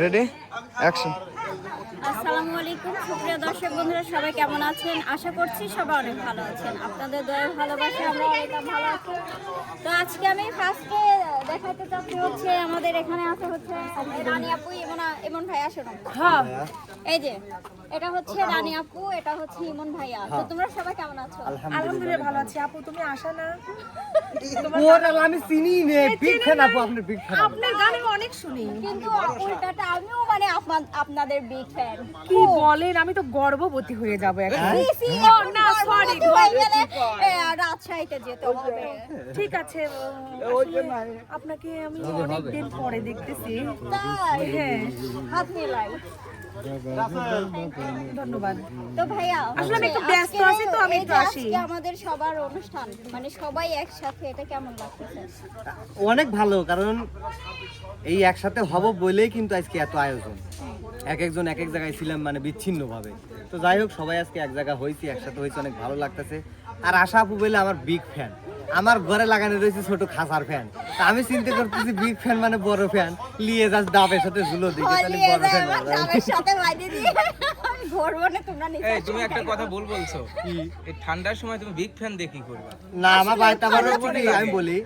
Ready action আসসালামু আলাইকুম। সুপ্রিয় দর্শক বন্ধুরা, সবাই কেমন আছেন? আশা করছি সবাই অনেক ভালো আছেন। আপনাদের দয়া ভালোবাসা আমরা অনেক ভালো আছি। তো আজকে আমি ফার্স্টে দেখাতে চাচ্ছি হচ্ছে আমাদের এখানে আছে হচ্ছে রানী আপু এমন এমন ভাই আসুন হ্যাঁ। এই যে এটা হচ্ছে রানী আপু এটা হচ্ছে ইমন ভাইয়া। তো তোমরা সবাই কেমন আছো? আলহামদুলিল্লাহ ভালো আছি। আপু তুমি আসা না। ওরা আমি চিনি নে। বিগ ফ্যান আপু আপনার বিগ ফ্যান আপনার গান আমি অনেক শুনি। কিন্তু উল্টাটা আমিও মানে আপনা- আপনাদের বিগ ফ্যান কি বলেন? আমি তো গর্ভবতী হয়ে যাব এখন। না সরি রাজশাহীতে যেতে হবে। ঠিক আছে আপনাকে আমি অনেক দিন পরে দেখতেছি। হ্যাঁ। হাত মিলাই। ধন্যবাদ। তো ভাইয়া আসলে আমি একটু ব্যস্ত আছি তো আমি একটু আসি। আমাদের সবার অনুষ্ঠান মানে সবাই একসাথে এটা কেমন লাগতেছে? অনেক ভালো কারণ এই একসাথে হব বলেই কিন্তু আজকে এত আয়োজন। এক একজন এক এক জায়গায় ছিলাম মানে বিচ্ছিন্ন ভাবে তো যাই হোক সবাই আজকে এক জায়গায় হয়েছি একসাথে হয়েছে অনেক ভালো লাগতেছে। আর আশা আপু বলে আমার বিগ ফ্যান আমার ঘরে লাগানো রয়েছে ছোট খাসার ফ্যান তা আমি চিন্তা করতেছি বিগ ফ্যান মানে বড় ফ্যান লিয়ে যাস ডাবের সাথে ঝুলো দিকে তাহলে বড় ফ্যান সাথে বাইরে দিয়ে এই তুমি একটা কথা ভুল বলছো। এই ঠান্ডার সময় তুমি বিগ ফ্যান দেখি করবা? না আমার বাড়িতে আমি বলি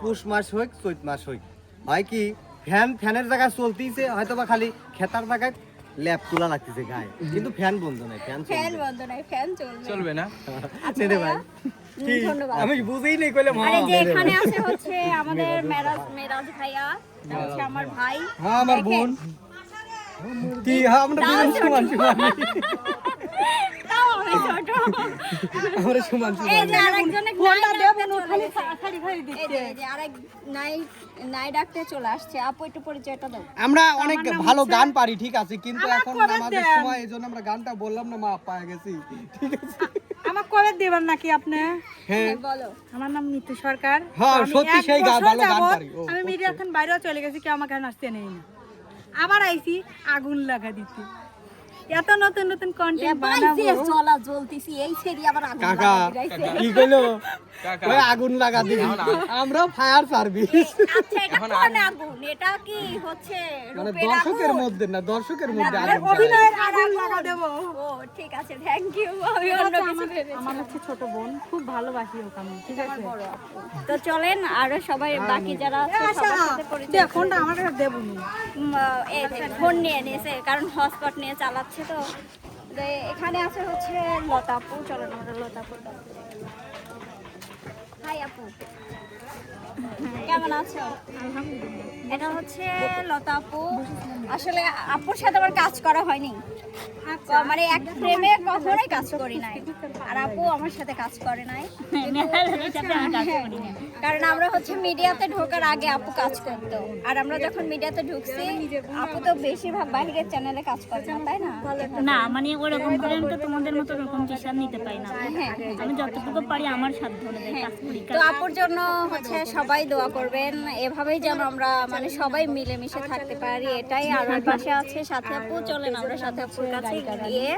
পুষ মাস হোক চৈত মাস হোক। হয় কি ফ্যান ফ্যানের জায়গায় চলতেইছে হয়তো বা খালি খেতার জায়গায় ল্যাপ তোলা লাগতেছে গায়ে। কিন্তু ফ্যান বন্ধ নাই ফ্যান ফ্যান বন্ধ নাই ফ্যান চলবে। চলবে না? আচ্ছা ভাই। হুম, ধন্যবাদ। আমি বুঝেই নেই কইলে মা আরে যে এখানে আছে হচ্ছে আমাদের মেরাজ মেরাজ ভাইয়া হচ্ছে আমার ভাই। হ্যাঁ আমার বোন। কি হ্যাঁ আমরা দুজন সমান সমান আমরা সমান এই সমান যে আরেকজনে ফোনটা নাই না চলে খালি খালি খালি এই এই যে আরেক নাই নাই ডাকতে চলে আসছে। আপু একটু পরিচয়টা দাও। আমরা অনেক ভালো গান পারি ঠিক আছে? কিন্তু এখন আমাদের সময় এই জন্য আমরা গানটা বললাম না মা পায়ে গেছি। ঠিক আছে? কবে দেবেন নাকি আপনি? হ্যাঁ। বলো। আমার নাম মিতু সরকার। হ্যাঁ, আমি সত্যি সেই গা- ভালো গান পারি। আমি মিডিয়া খান বাইরেও চলে গেছি কেউ আমাকে নাচতে নেই না আবার আইছি আগুন লাগা দিতে। এত নতুন নতুন কন্টেন্ট বানাবো। জ্বলা জ্বলতিছি এই ছেড়ি আবার আগুন কাকা কি কইলো? কাকা। ওই আগুন লাগা দিবি? আমরা ফায়ার সার্ভিস আচ্ছা এটা কোন আগুন? এটা কি হচ্ছে মানে দর্শকের মধ্যে না দর্শকের মধ্যে আগুন অভিনয়ের আগুন লাগা দেবো। ও ঠিক আছে থ্যাংক ইউ আমি অন্য কিছু আমার হচ্ছে ছোট বোন খুব ভালোবাসি ওকে আমি ঠিক আছে? তো চলেন আরও সবাই বাকি যারা আছে সবার সাথে পরিচয় দেখ ফোনটা আমার কাছে দেবো এই ফোন নিয়ে নিয়েছে কারণ হটস্পট নিয়ে চালাচ্ছে। তো তো এখানে আছে হচ্ছে লতাপুর চলেন আমরা লতাপুর হাই আপু। কেমন আছো? এটা হচ্ছে লতা আপু। আসলে আপুর সাথে আমার কাজ করা হয়নি। মানে এক ফ্রেমে কখনোই কাজ করি নাই। আর আপু আমার সাথে কাজ করে নাই। হ্যাঁ, কারণ আমরা হচ্ছে মিডিয়াতে ঢোকার আগে আপু কাজ করতো। আর আমরা যখন মিডিয়াতে ঢুকছি আপু তো বেশিরভাগ বাইরের চ্যানেলে কাজ করে না তাই না? না মানে ওরকম তোমাদের মতো ওরকম টিচার নিতে পারি না। হ্যাঁ। আমি যতটুকু পারি আমার কাজ করি। তো আপুর জন্য হচ্ছে সবাই দোয়া করবেন। এভাবেই যেন আমরা মানে সবাই মিলেমিশে থাকতে পারি এটাই আর ওর পাশে আছে। সাথে আপু চলেন আমরা সাথে আপুর কাছে গিয়ে।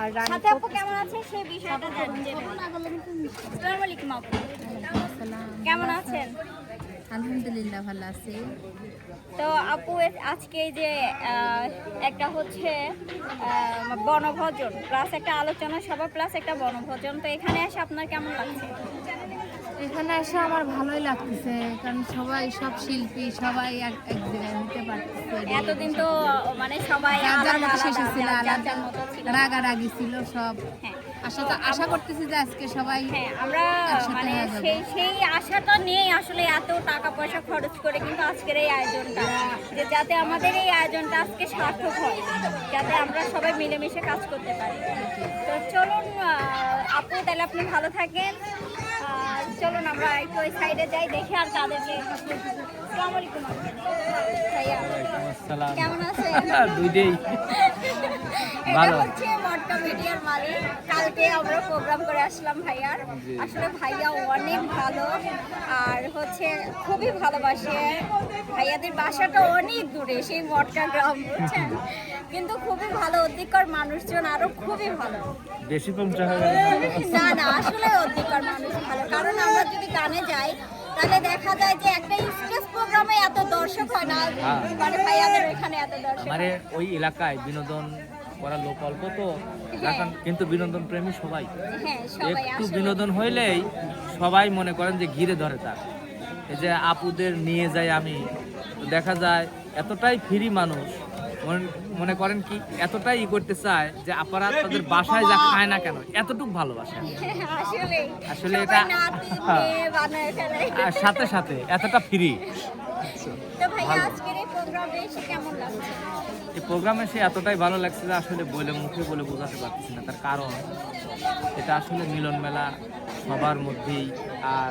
আর সাথে আপু কেমন আছে? সেই বিষয়টা জানতে। আসসালামু আলাইকুম। আপু। কেমন আছেন? আলহামদুলিল্লাহ ভালো আছি। তো আপু আজকে যে একটা হচ্ছে বনভোজন প্লাস একটা আলোচনা সভা প্লাস একটা বনভোজন। তো এখানে এসে আপনার কেমন লাগছে? এখানে এসে আমার ভালোই লাগতেছে কারণ সবাই সব শিল্পী সবাই এক এক জায়গায় হতে পারতেছে এতদিন তো মানে সবাই আলাদা মতো শেষ ছিল আলাদা। রাগারাগি ছিল সব হ্যাঁ। আশা তো আশা করতেছি যে আজকে সবাই হ্যাঁ আমরা মানে। সেই সেই আশাটা নিয়েই আসলে এত টাকা পয়সা খরচ করে কিন্তু আজকের এই আয়োজনটা যে যাতে আমাদের এই আয়োজনটা আজকে সার্থক হয় যাতে আমরা সবাই মিলেমিশে কাজ করতে পারি তো চলুন আপু তাহলে আপনি ভালো থাকেন চলুন আমরা একটু ওই সাইডে যাই দেখি আর তাদেরকে আসসালামু আলাইকুম। আপু। ভাইয়া কেমন আছেন? দুইটাই। এটা হচ্ছে মটকা মিডিয়ার মালিক। কালকে আমরা প্রোগ্রাম করে আসলাম ভাইয়ার। আসলে ভাইয়া অনেক ভালো আর হচ্ছে খুবই ভালোবাসে। ভাইয়াদের বাসাটা অনেক দূরে সেই মটকা গ্রাম বুঝছেন? কিন্তু খুবই ভালো অধিকর মানুষজন আরও খুবই ভালো। বেশি না না আসলে অধিকর মানুষ ভালো। গানে যাই তাহলে দেখা যায় যে একটা স্টেজ প্রোগ্রামে এত দর্শক হয় না। মানে ভাইয়াদের এখানে এত দর্শক আমাদের ওই এলাকায় বিনোদন করা লোক অল্প তো এখন কিন্তু বিনোদন প্রেমী সবাই। হ্যাঁ একটু বিনোদন হইলেই সবাই মনে করেন যে ঘিরে ধরে তার। এই যে আপুদের নিয়ে যাই আমি দেখা যায় এতটাই ফ্রি মানুষ মন- করেন কি এতটাই ই করতে চায় যে আপনারা তাদের বাসায় যা খায় না কেন এতটুকু ভালোবাসা। আসলে এটা- হ্যাঁ। সাথে সাথে এতটা ফ্রি তো ভাই আজকের এই প্রোগ্রামে এসে কেমন লাগছে এই প্রোগ্রামে সে এতটাই ভালো লাগছে যে আসলে বলে মুখে বলে বোঝাতে পারতেছি না। তার কারণ এটা আসলে মিলন মেলা সবার মধ্যেই আর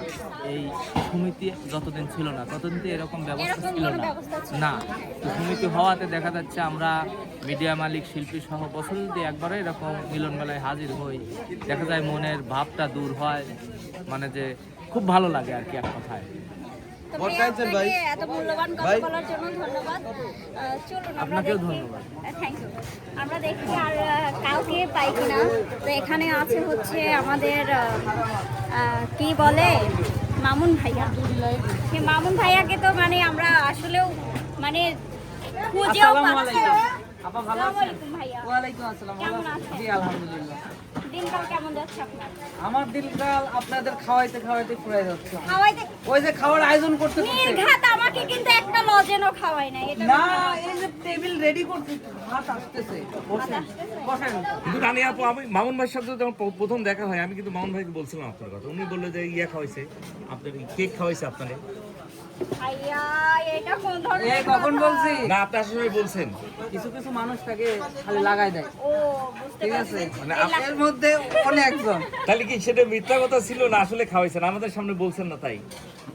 এই সমিতি যতদিন ছিল না ততদিন তো এরকম ব্যবস্থা ছিল না। না তো সমিতি হওয়াতে দেখা যাচ্ছে আমরা মিডিয়া মালিক শিল্পী সহ বছর যদি একবারও এরকম মিলন মেলায় হাজির হই। দেখা যায় মনের ভাবটা দূর হয় মানে যে খুব ভালো লাগে আর কি এক কথায়। আপনাকে এত মূল্যবান কথা বলার জন্য ধন্যবাদ। চলুন আমরা দেখি। থ্যাংক ইউ আমরা দেখি আর কাউকে পাই কিনা। তো এখানে আছে হচ্ছে আমাদের কি বলে? মামুন ভাইয়া। মামুন ভাইয়াকে তো মানে আমরা আসলেও মানে খুঁজেও পাচ্ছি না। আসসালামু আলাইকুম ভাইয়া। কেমন আছেন? আলহামদুলিল্লাহ। দিনকাল কেমন যাচ্ছে আপনার? আমার দিনকাল আপনাদের খাওয়াইতে খাওয়াইতে ফুরাই যাচ্ছে। খাওয়াইতে ওই যে খাওয়ার আয়োজন করতে করতে নির্ঘাত আমাকে কিন্তু একটা লজেনও খাওয়াই এটা না এই যে টেবিল রেডি করতে ভাত আসতেছে। বসেন বসেন। কিন্তু আপু আমি মামুন ভাইয়ের সাথে যখন প্রথম দেখা হয় আমি কিন্তু মামুন ভাইকে বলছিলাম আপনার কথা। উনি বলল যে ইয়া খাওয়াইছে আপনার কেক খাওয়াইছে আপনাকে কখন কথা? বলছি না আপনি আসলে বলছেন। কিছু কিছু মানুষ তাকে খালি লাগাই দেয়। ঠিক আছে? মানে এই মধ্যে অনেকজন। তাহলে কি সেটা মিথ্যা কথা ছিল না আসলে খাওয়াইছেন? আমাদের সামনে বলছেন না তাই।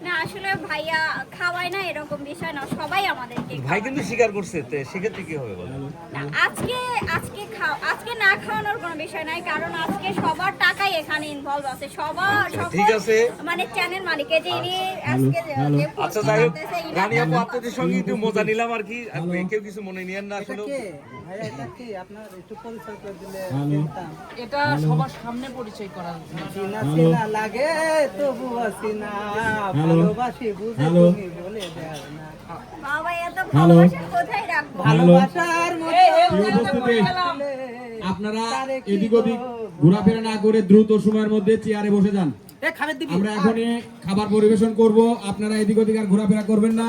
না আসলে ভাইয়া খাওয়ায় না এরকম বিষয় না সবাই আমাদেরকে ভাই কিন্তু স্বীকার করছে সেক্ষেত্রে কি হবে বলেন না, আজকে আজকে খাও আজকে না খাওয়ানোর কোনো বিষয় নাই কারণ আজকে সবার টাকাই এখানে ইনভলভ আছে। সবার ঠিক আছে। মানে চ্যানেল মালিক এই যে ইনি আজকে যে- যে post আচ্ছা যাই হোক রানী আপু আপনাদের সঙ্গে একটু মজা নিলাম আর কি। কেউ কিছু মনে নিয়েন না আসলে এটা সবার সামনে পরিচয় করা চিনা চিনা লাগে তবু আসিনা ভালোবাসি বুঝে তুমি বলে দেও না। বাবা এত ভালোবাসা কোথায় রাখব? ভালোবাসার আপনারা এদিক ওদিক ঘোরাফেরা না করে দ্রুত সময়ের মধ্যে চেয়ারে বসে যান। এ খাবার আমরা এখনই খাবার পরিবেশন করব। আপনারা এদিক ওদিক আর ঘোরাফেরা করবেন না।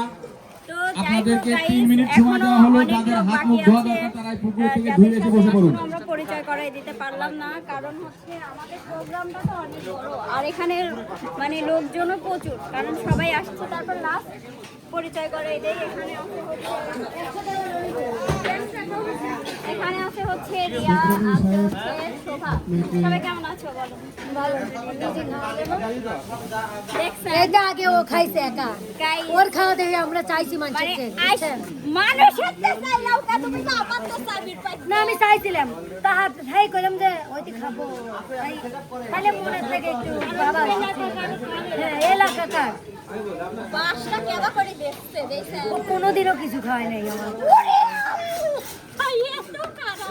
আপনাদেরকে guys, তিন মিনিট সময় দেওয়া হলো যাদের হাত মুখ ধোয়া দরকার তারা পুকুর থেকে ধুয়ে এসে বসে পড়ুন। আমরা পরিচয় করাই দিতে পারলাম না কারণ হচ্ছে আমাদের প্রোগ্রামটা তো অনেক বড়। আর এখানে মানে লোকজনও প্রচুর কারণ সবাই আসছে তারপর লাস্ট পরিচয় করাই দেয় এখানে আছে হচ্ছে এখানে আছে হচ্ছে রিয়া আছে শোভা। সবাই কেমন এটা আগে ও খাইছে একা। ওর খাওয়া দেখে আমরা চাইছি মানে মানুষকে মানুষের। না আমি চাইছিলাম। তাহার হাই করলাম যে ওইটি খাব। তাহলে মনে থেকে একটু বাবা হ্যাঁ এলাকা কার? কোনোদিনও কিছু খাওয়াই নাই। আমার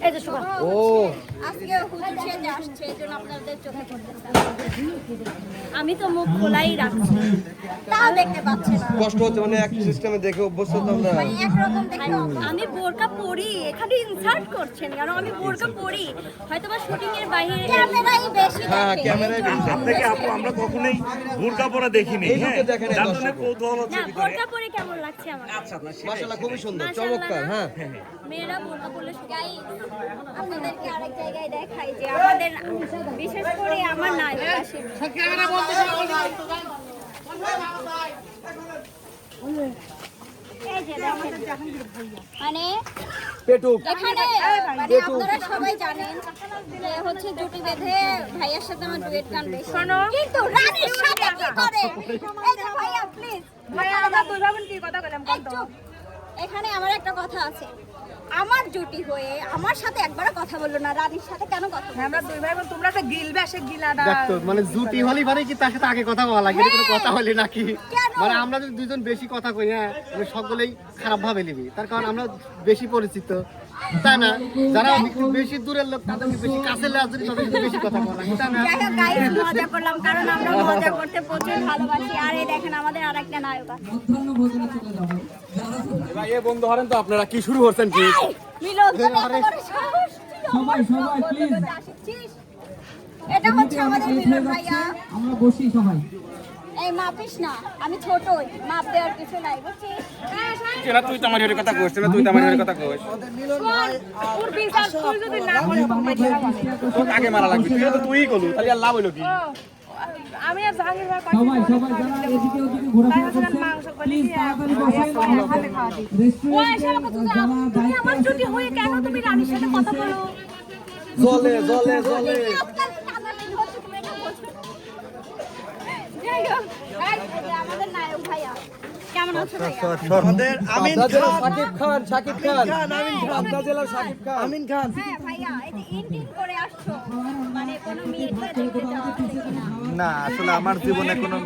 এই যে শোভা ও। আজকে হুজুর সেজে আসছে এই জন্য আপনাদের চোখে পড়তেছে আমি তো মুখ খোলাই রাখছি। তাও দেখতে পাচ্ছে না। কষ্ট হচ্ছে মানে এক সিস্টেমে দেখে অভ্যস্ত তো আমরা মানে একরকম দেখতে আমি বোরকা পরি এখানে ইনসার্ট করছেন কারণ আমি বোরকা পরি। হয়তো বা শুটিং এর বাইরে ক্যামেরাই বেশি হ্যাঁ, দেখে। ক্যামেরায় বেশি থেকে আপু আমরা কখনোই বোরকা পরা দেখিনি হ্যাঁ? যার জন্য কৌতূহল হচ্ছে বোরকা পরে কেমন লাগছে আমার আচ্ছা মাশাআল্লাহ খুবই সুন্দর চমৎকার হ্যাঁ। মেয়েরা বোরকা পরলে গাই আপনাদেরকে আরেক জায়গায় দেখাই যে আমাদের বিশেষ করে আমার নাই। মানে এখানে মানে আপনারা সবাই জানেন যে হচ্ছে জুটি বেঁধে ভাইয়ার সাথে আমার ডুয়েট গান বেশি কিন্তু রানীর সাথে কি করে? এই যে ভাইয়া প্লিজ ভাই আমরা দুই ভাবেন কি কথা বললাম? এখানে আমার একটা কথা আছে। আমার জুটি হয়ে আমার সাথে একবারও কথা বলল না রানীর সাথে কেন কথা বলল? আমরা দুই ভাই বোন তোমরা একটা গিলবে সে গিলাটা দেখতো মানে জুটি হলি মানে কি তার সাথে আগে কথা বলা লাগে? এটা কোনো কথা হলি নাকি? কেন? মানে আমরা যদি দুজন বেশি কথা কই হ্যাঁ মানে সকলেই খারাপ ভাবে নিবি। তার কারণ আমরা বেশি পরিচিত। তাই না যারা বেশি দূরের লোক তাদেরকে বেশি কাছে তাদেরকে বেশি কথা বলা তাই না যাই হোক গাইস মজা করলাম কারণ আমরা মজা করতে প্রচুর ভালোবাসি আর এই দেখেন আমাদের আরেকটা নায়ক আছে এবার এ বন্ধু হরেন তো আপনারা কি শুরু করছেন কি মিলন সবাই, সবাই, আসিস? এটা হচ্ছে আমাদের মিলন ভাইয়া আমরা বসি সবাই এই মাপিস না আমি ছোটই মাপ দেওয়ার কিছু নাই বুঝছিস? না তুই তো আমার কথা কইছ না তুই তো আমার হেরে কথা কইছ ওর বিচার তুই যদি না করে আগে মারা লাগবে? তুই তো তুইই কলু তাহলে আর লাভ হইল কি? আমি আর জাহাঙ্গীর ভাই সবাই সবাই যারা এদিকে ওদিকে ঘোরাফেরা করছেন প্লিজ তাড়াতাড়ি বসেন। রেস্টুরেন্টে যারা তুমি আমার দায়িত্বে ছুটি কেন তুমি রানীর সাথে কথা বলো? জলে জলে জলে আজকাল টানাটানি হচ্ছে, তুমি এটা বোঝো। যাই হোক, এই, এই যে আমাদের নায়ক ভাইয়া কেমন আছো ভাইয়া আমাদের আমিন খান। সাকিব খান সাকিব খান। আমিন খান। পাবনা জেলার সাকিব খান। আমিন খান। হ্যাঁ ভাইয়া এই যে ইন্ডিন করে আসছো মানে কোনো মেয়েকে দেখতে যাওয়া না আসলে আমার জীবনে কোনো